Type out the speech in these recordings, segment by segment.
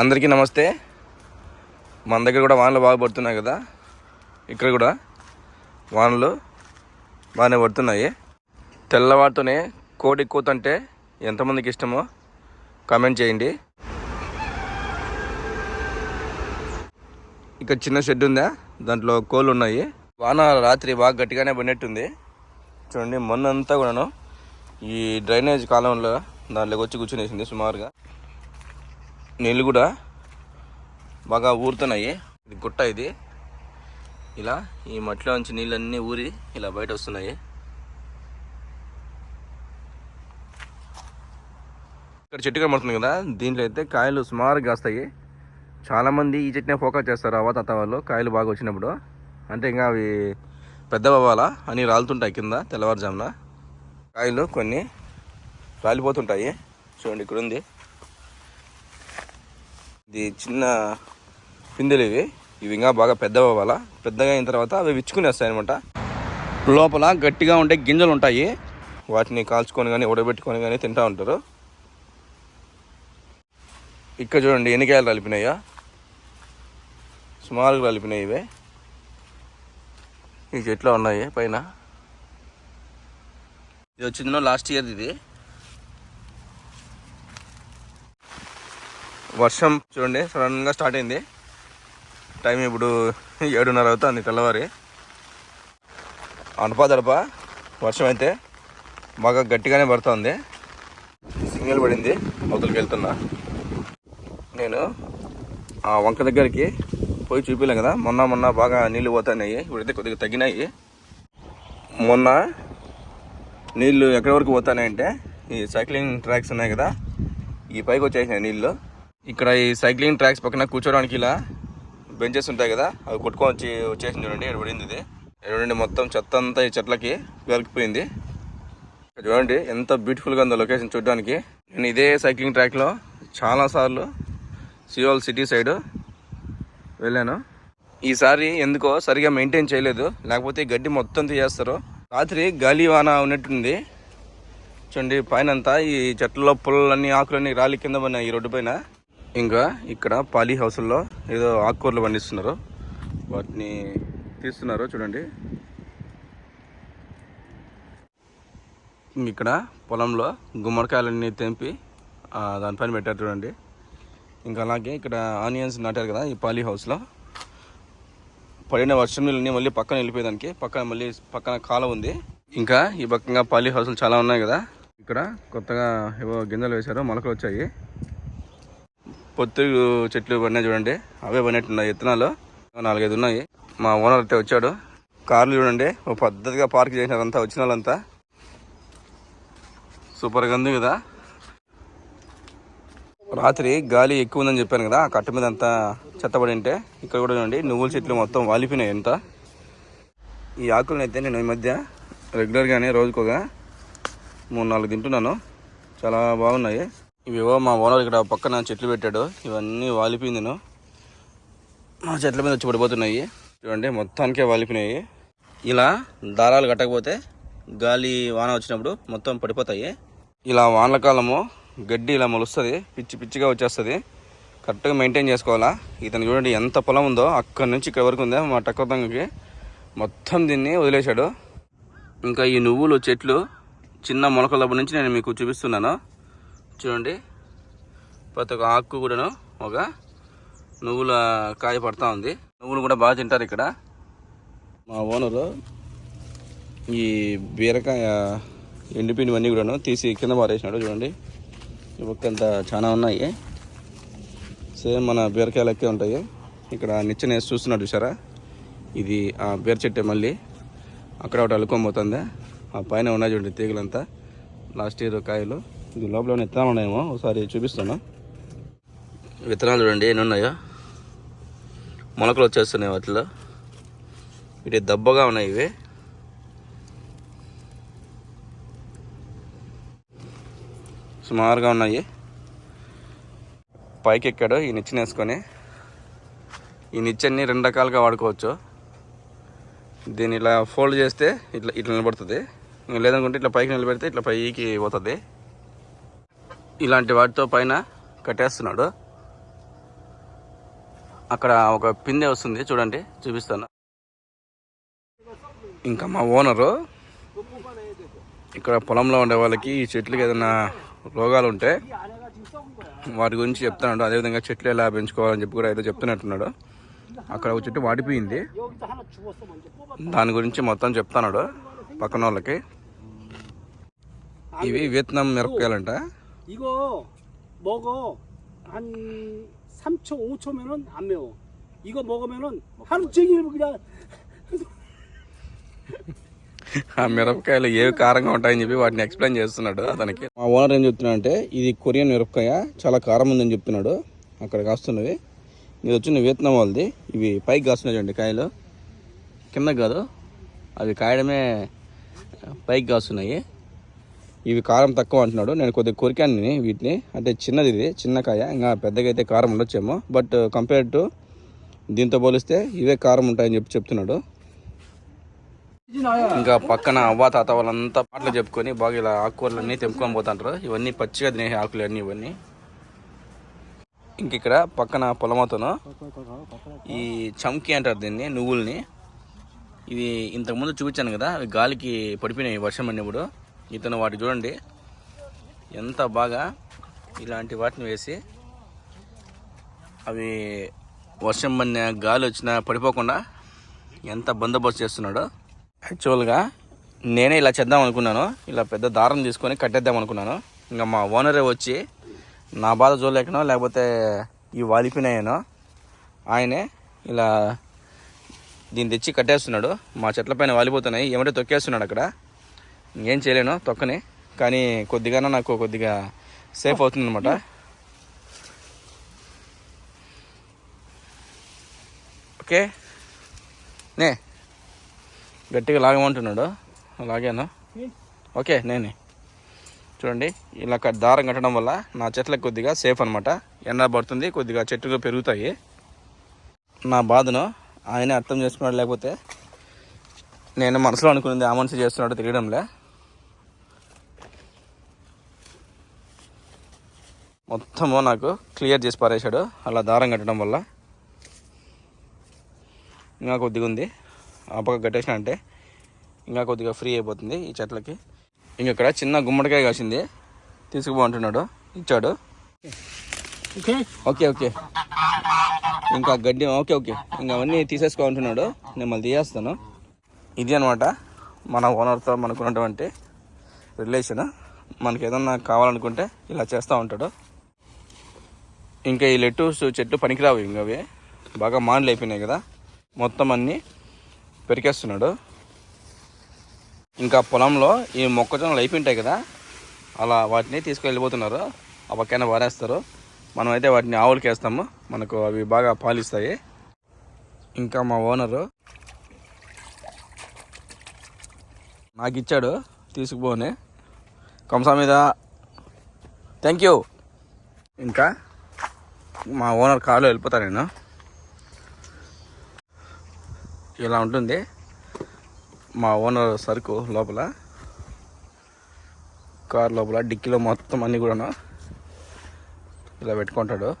అందరికీ నమస్తే. మన దగ్గర కూడా వానలు బాగా పడుతున్నాయి కదా. ఇక్కడ కూడా వానలు బాగానే పడుతున్నాయి. తెల్లవారితోనే కోడి కూతంటే ఎంతమందికి ఇష్టమో కామెంట్ చేయండి. ఇక్కడ చిన్న షెడ్ ఉందా? దాంట్లో కోళ్ళు ఉన్నాయి. వాన రాత్రి బాగా గట్టిగానే పడినట్టుంది. చూడండి మొన్నంతా కూడాను ఈ డ్రైనేజ్ కాలంలో దాంట్లోకి వచ్చి కూర్చునేసింది సుమారుగా. నీళ్ళు కూడా బాగా ఊరుతున్నాయి. ఇది గుట్ట ఇది. ఇలా ఈ మట్టిలో నుంచి నీళ్ళన్నీ ఊరి ఇలా బయట వస్తున్నాయి. ఇక్కడ చెట్టు కనబడుతుంది కదా దీంట్లో అయితే కాయలు సుమారుగా వస్తాయి చాలామంది ఈ చెట్టునే ఫోకస్ చేస్తారు అవ్వ తాత వాళ్ళు కాయలు బాగా వచ్చినప్పుడు. అంటే ఇంకా అవి పెద్ద అవ్వాలా అని రాలుతుంటాయి కింద తెల్లవారుజామున. కాయలు కొన్ని రాలిపోతుంటాయి. చూడండి ఇక్కడ ఉంది. ఇది చిన్న పిందెలు ఇవి. ఇవి ఇంకా బాగా పెద్దవి అవ్వాలా? పెద్దగా అయిన తర్వాత అవి విచ్చుకునేస్తాయి అనమాట లోపల గట్టిగా ఉండే గింజలు ఉంటాయి. వాటిని కాల్చుకొని కానీ ఉడబెట్టుకొని కానీ తింటూ ఉంటారు. ఇక్కడ చూడండి ఎన్నికాయలు కలిపినాయా. సుమారుగా కలిపినాయి ఇవే. ఈ చెట్లు ఉన్నాయి పైన. ఇది వచ్చిందో లాస్ట్ ఇయర్ ఇది. వర్షం చూడండి సడన్గా స్టార్ట్ అయింది. టైం ఇప్పుడు ఏడున్నర అవుతుంది తెల్లవారి. అనపా దడప వర్షం అయితే బాగా గట్టిగానే పడుతుంది. సిగ్నల్ పడింది అవతలకి వెళ్తున్నా. నేను ఆ వంక దగ్గరికి పోయి చూపించలేం కదా మొన్న మొన్న బాగా నీళ్ళు పోతున్నాయి ఇప్పుడైతే కొద్దిగా తగ్గినాయి. మొన్న నీళ్ళు ఎక్కడి వరకు పోతున్నాయంటే ఈ సైక్లింగ్ ట్రాక్స్ ఉన్నాయి కదా ఈ పైకి వచ్చేసినాయి నీళ్ళు ఇక్కడ ఈ సైక్లింగ్ ట్రాక్స్ పక్కన కూర్చోడానికి ఇలా బెంచెస్ ఉంటాయి కదా అవి కొట్టుకొని వచ్చి వచ్చేసింది చూడండి ఎడబడింది ఇది. ఎడబడింది మొత్తం చెత్త అంతా ఈ చెట్లకి పెరిగిపోయింది చూడండి ఎంత బ్యూటిఫుల్గా ఉందో లొకేషన్ చూడడానికి. నేను ఇదే సైక్లింగ్ ట్రాక్లో చాలాసార్లు సియోల్ సిటీ సైడ్ వెళ్ళాను. ఈసారి ఎందుకో సరిగా మెయింటైన్ చేయలేదు లేకపోతే గడ్డి మొత్తం తీసేస్తారు. రాత్రి గాలి వాన ఉన్నట్టుంది. చూడండి పైన అంతా ఈ చెట్లలో పుల్లన్నీ ఆకులన్నీ రాలి కింద పడినాయి ఈ రోడ్డు పైన. ఇంకా ఇక్కడ పాలీ హౌస్లో ఏదో ఆకుకూరలు పండిస్తున్నారు. వాటిని తీస్తున్నారు చూడండి. ఇక్కడ పొలంలో గుమ్మడికాయలన్నీ తెంపి దానిపైన పెట్టారు చూడండి. ఇంకా అలాగే ఇక్కడ ఆనియన్స్ నాటారు కదా ఈ పాలీ హౌస్లో. పడిన వర్షం నీళ్ళని మళ్ళీ పక్కన వెళ్ళిపోయేదానికి పక్కన మళ్ళీ పక్కన కాలం ఉంది. ఇంకా ఈ పక్కన పాలీ హౌస్లు చాలా ఉన్నాయి కదా. ఇక్కడ కొత్తగా ఏవో గింజలు వేశారు మొలకలు వచ్చాయి. పొత్తు చెట్లు పడినాయి చూడండి. అవే పడినట్టున్నాయి విత్తనాలు నాలుగైదు ఉన్నాయి. మా ఓనర్ అయితే వచ్చాడు. కార్లు చూడండి. ఓ పద్ధతిగా పార్క్ చేసినారంతా వచ్చిన వాళ్ళంతా. సూపర్గా ఉంది కదా. రాత్రి గాలి ఎక్కువ ఉందని చెప్పాను కదా ఆ కట్ట మీద అంతా చెత్తపడి ఉంటే ఇక్కడ కూడా చూడండి నువ్వుల చెట్లు మొత్తం వాలిపోయినాయి ఎంత. ఈ ఆకులను అయితే నేను ఈ మధ్య రెగ్యులర్గానే రోజుకోగా మూడు నాలుగు తింటున్నాను. చాలా బాగున్నాయి. ఇవేవో మా ఓనర్ ఇక్కడ పక్కన చెట్లు పెట్టాడు. ఇవన్నీ వాలిపోయింది మా చెట్ల మీద వచ్చి పడిపోతున్నాయి. చూడండి మొత్తానికే వాలిపోయినాయి. ఇలా దారాలు కట్టకపోతే గాలి వాన వచ్చినప్పుడు మొత్తం పడిపోతాయి. ఇలా వానల కాలము గడ్డి ఇలా మొలుస్తుంది. పిచ్చి పిచ్చిగా వచ్చేస్తుంది. కరెక్ట్గా మెయింటైన్ చేసుకోవాలా? ఇతను చూడండి ఎంత పొలం ఉందో అక్కడి నుంచి ఇక్కడ వరకు ఉందో మా టక్కతంగకి మొత్తం దీన్ని వదిలేశాడు. ఇంకా ఈ నువ్వులు చెట్లు చిన్న మొలకల నుంచి నేను మీకు చూపిస్తున్నాను. చూడండి. ప్రతి ఒక్క ఆకు కూడాను ఒక నువ్వుల కాయ పడతా ఉంది. నువ్వులు కూడా బాగా తింటారు ఇక్కడ. మా ఓనరు ఈ బీరకాయ ఎండిపోయినవన్నీ కూడాను తీసి కింద పారేసినాడు చూడండి. ఈ చాలా ఉన్నాయి. సేమ్ మన బీరకాయ లెక్కే ఉంటాయి. ఇక్కడ నిచ్చెన వేసి చూస్తున్నాడు చూసారా ఇది ఆ బీర చెట్టే మళ్ళీ. అక్కడ ఒకటి అల్లుకొని ఆ పైన ఉన్నాయి చూడండి తీగలంతా. లాస్ట్ ఇయర్ కాయలు. ఇది లోపల విత్తనాలు ఉన్నాయేమో ఒకసారి చూపిస్తున్నా. విత్తనాలు చూడండి ఎన్ని ఉన్నాయో. మొలకలు వచ్చేస్తున్నాయి వాటిలో. ఇటు దబ్బగా ఉన్నాయి ఇవి. సుమారుగా ఉన్నాయి. పైకి ఎక్కాడు ఈ నిచ్చెన వేసుకొని ఈ నిచ్చెన్ని రెండు రకాలుగా వాడుకోవచ్చు. దీన్ని ఇలా ఫోల్డ్ చేస్తే ఇట్లా ఇట్లా నిలబడుతుంది. లేదనుకుంటే ఇట్లా పైకి నిలబెడితే ఇట్లా పైకి పోతుంది. ఇలాంటి వాటితో పైన కట్టేస్తున్నాడు. అక్కడ ఒక పిందె వస్తుంది చూడండి చూపిస్తాను. ఇంకా మా ఓనరు ఇక్కడ పొలంలో ఉండే వాళ్ళకి ఈ చెట్లకి ఏదైనా రోగాలు ఉంటే వాటి గురించి చెప్తున్నాడు. అదేవిధంగా చెట్లు ఎలా పెంచుకోవాలని చెప్పి కూడా ఏదో చెప్తున్నట్టున్నాడు. అక్కడ ఒక చెట్టు వాడిపోయింది. దాని గురించి మొత్తం చెప్తున్నాడు పక్కన వాళ్ళకి ఇవి వియత్నాం మిరపకాయలంట. 이거 먹어 한 3초 5초면은 안 매워 이거 먹으면은 하루 종일 그냥 ఆ మిరపకాయలు ఏవి కారంగా ఉంటాయని చెప్పి వాటిని ఎక్స్ప్లెయిన్ చేస్తున్నాడు అతనికి మా ఓనర్ ఏం చెప్తున్నా అంటే ఇది కొరియన్ మిరపకాయ చాలా కారం ఉందని చెప్తున్నాడు అక్కడ కాస్తున్నవి ఇది వచ్చిన వియత్నాం వాళ్ళది ఇవి పైకి కాస్తున్నాయి చూడండి కాయలు కింద కాదు అవి కాయడమే పైకి కాస్తున్నాయి ఇవి కారం తక్కువ అంటున్నాడు. నేను కొద్దిగా కొరికాను వీటిని అంటే చిన్నది ఇది చిన్న కాయ ఇంకా పెద్దగా అయితే కారం ఉండొచ్చేమో. బట్ కంపేర్ టు దీంతో పోలిస్తే ఇవే కారం ఉంటాయని చెప్పి చెప్తున్నాడు. ఇంకా పక్కన అవ్వ తాత వాళ్ళంతా పాటలు చెప్పుకొని బాగా ఇలా ఆకుకూరలన్నీ తెంపుకొని పోతుంటారు ఇవన్నీ పచ్చిగా తినే ఆకులు అన్నీ ఇవన్నీ. ఇంక ఇక్కడ పక్కన పొలమతోను ఈ చమ్కి అంటారు దీన్ని నువ్వుల్ని. ఇవి ఇంతకుముందు చూపించాను కదా గాలికి పడిపోయినాయి వర్షం పడినప్పుడు. ఇతను వాటి చూడండి. ఎంత బాగా ఇలాంటి వాటిని వేసి అవి వర్షం పడిన గాలి వచ్చినా పడిపోకుండా ఎంత బందోబస్తు చేస్తున్నాడో. యాక్చువల్గా నేనే ఇలా చేద్దాం అనుకున్నాను. ఇలా పెద్ద దారం తీసుకొని కట్టేద్దాం అనుకున్నాను. ఇంకా మా ఓనరే వచ్చి నా బాధ చూడలేకనో లేకపోతే ఈ వాలిపోయినాయనో ఆయనే ఇలా దీన్ని తెచ్చి కట్టేస్తున్నాడు. మా చెట్ల పైన వాలిపోతున్నాయి. ఏమంటే తొక్కేస్తున్నాడు అక్కడ. ఇంకేం చేయలేను తొక్కని. కానీ కొద్దిగానే నాకు కొద్దిగా సేఫ్ అవుతుంది అనమాట ఓకే. నే. గట్టిగా లాగమంటున్నాడు. లాగాను. ఓకే నేనే. చూడండి ఇలా దారం కట్టడం వల్ల నా చెట్లకు కొద్దిగా సేఫ్ అనమాట ఎండ పడుతుంది కొద్దిగా చెట్లు పెరుగుతాయి. నా బాధను ఆయనే అర్థం చేసుకున్నాడు లేకపోతే నేను మనసులో అనుకున్నది ఆ మనిషి చేస్తున్నాడు తెలియడంలే. మొత్తము నాకు క్లియర్ చేసి పారేశాడు. అలా దారం కట్టడం వల్ల ఇంకా కొద్దిగా ఉంది. ఆ పక్క కట్టేసిన అంటే ఇంకా కొద్దిగా ఫ్రీ అయిపోతుంది ఈ చెట్లకి. ఇంక ఇక్కడ చిన్న గుమ్మడికాయ కాసింది. తీసుకుపోంటున్నాడు ఇచ్చాడు. Okay okay. ఇంకా గడ్డి ఓకే ఓకే. ఇంకా అవన్నీ తీసేసుకో అంటున్నాడు నేను మళ్ళీ తీసేస్తాను. ఇది అనమాట మన ఓనర్తో మనకున్నటువంటి రిలేషన్ మనకి ఏదన్నా కావాలనుకుంటే ఇలా చేస్తూ ఉంటాడు. ఇంకా ఈ లెట్టూస్ చెట్లు పనికిరావు ఇంకా అవి. బాగా మానులు అయిపోయినాయి కదా. మొత్తం అన్నీ పెరికేస్తున్నాడు. ఇంకా పొలంలో ఈ మొక్కజొన్నలు అయిపోయింటాయి కదా. అలా వాటిని తీసుకెళ్ళిపోతున్నారు. ఆ పక్కన వారేస్తారు. మనం అయితే వాటిని ఆవులకి వేస్తాము. మనకు అవి బాగా పాలిస్తాయి. ఇంకా మా ఓనరు నాకు ఇచ్చాడు. తీసుకుపోని. కంసా మీద. Thank you. ఇంకా మా ఓనర్ కార్లో వెళ్ళిపోతా నేను. ఇలా ఉంటుంది. మా ఓనర్ సరుకు లోపల. కార్ లోపల డిక్కీలో మొత్తం అన్నీ కూడాను ఇలా పెట్టుకుంటాడు.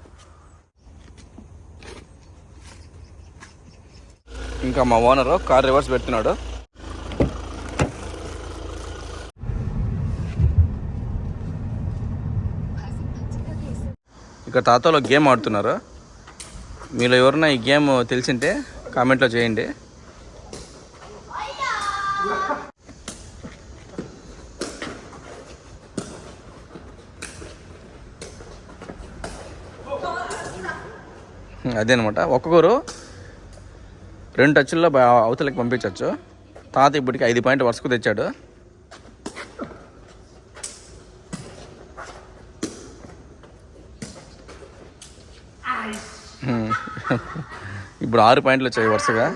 ఇంకా మా ఓనరు కార్ రివర్స్ పెడుతున్నాడు. ఇక తాతలో గేమ్ ఆడుతున్నారు. మీలో ఎవరన్నా ఈ గేమ్ తెలిసింటే కామెంట్లో చేయండి. అదేనమాట. ఒక్కొక్కరు రెండు టచ్ల్లో అవతలకి పంపించవచ్చు తాత ఇప్పటికి ఐదు పాయింట్ వరుసకు తెచ్చాడు. ఇప్పుడు ఆరు పాయింట్లు వచ్చాయి వరుసగా.